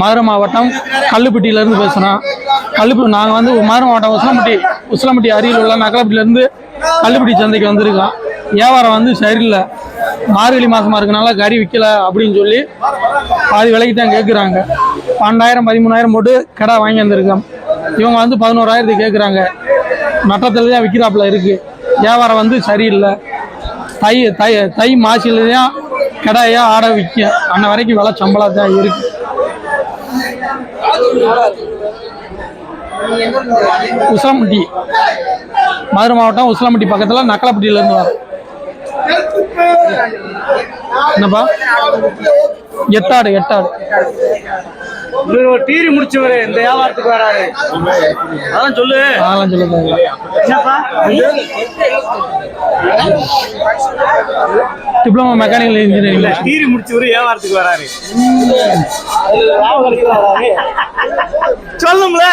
மதுரை மாவட்டம் கல்லுப்பட்டியிலேருந்து பேசுகிறோம் கல்லுப்பட்டி நாங்கள் வந்து மதுரை மாவட்டம் உசிலம்பட்டி உசிலம்பட்டி அருகில் உள்ள நகலப்பட்டியிலேருந்து கல்லுப்பட்டி சந்தைக்கு வந்திருக்கோம். வியாபாரம் வந்து சரியில்லை. மார்கழி மாதமாக இருக்கனால கறி விற்கல அப்படின்னு சொல்லி பாதி விலைக்கு தான் கேட்குறாங்க பன்னெண்டாயிரம் பதிமூணாயிரம் போட்டு கடை வாங்கி வந்திருக்கோம். இவங்க வந்து பதினோராயிரத்துக்கு கேட்குறாங்க நட்டத்தில் தான் விற்கிறாப்புல இருக்குது வியாபாரம் வந்து சரியில்லை. தை தை தை மாசில தான் கடையாக ஆட விற்கும் அன்ன வரைக்கும் விலை சம்பளம் தான் இருக்குது உசலம்பட்டி. மதுரை மாவட்டம் உசலம்பட்டி பக்கத்தில் நக்கலப்பட்டியிலேருந்து வரும். என்னப்பா? எட்டாடு எட்டாடு. இவர் ஒரு டீரி முடிச்சவரு இந்த வியாபாரத்துக்கு வராரு. அதான் சொல்லு. அதெல்லாம் சொல்லுங்க என்னப்பா? டிப்ளமோ மெக்கானிக்கல் இன்ஜினியரிங் டீரி முடிச்சவரு வியாபாரத்துக்கு வராரு. சொல்லுங்கள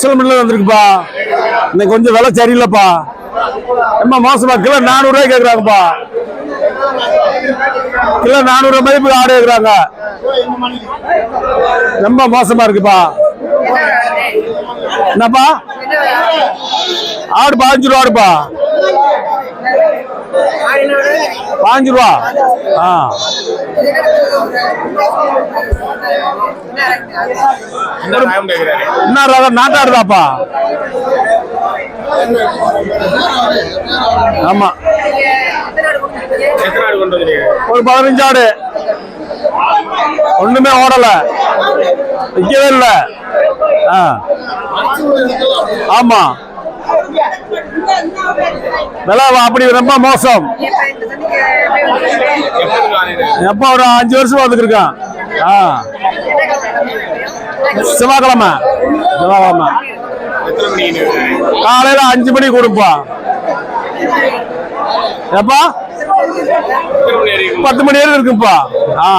சிலமில்ல வந்திருக்குப்பா. இன்னைக்கு கொஞ்சம் விலை சரியில்லைப்பா. ரொம்ப மோசமா கிலோ நானூறு ரூபாய் கேக்குறாங்கப்பா. கிலோ நானூறு ரூபாய் மதிப்பு ஆடு கேக்குறாங்க. ரொம்ப மோசமா இருக்குப்பா. என்னப்பா? ஆடு பாஞ்சு ரூபா ஆடுப்பா. பாஞ்சு ரூபா? ஆ. என்ன நாட்டாடுதாப்பா? ஆமா. ஒரு பதினஞ்சு ஆடு. ஒண்ணுமே ஓடல. நிக்கவே இல்ல. ஆ. ஆமா. விலை அப்படி ரொம்ப மோசம். எப்ப ஒரு அஞ்சு வருஷம் வந்துருக்கான் செவ்வாய்க்கிழமை. செவ்வாய்க்கிழமை. காலையில அஞ்சு மணி கொடுப்பா எப்பா? பத்து மணி வரைக்கும் இருக்குப்பா ஆ.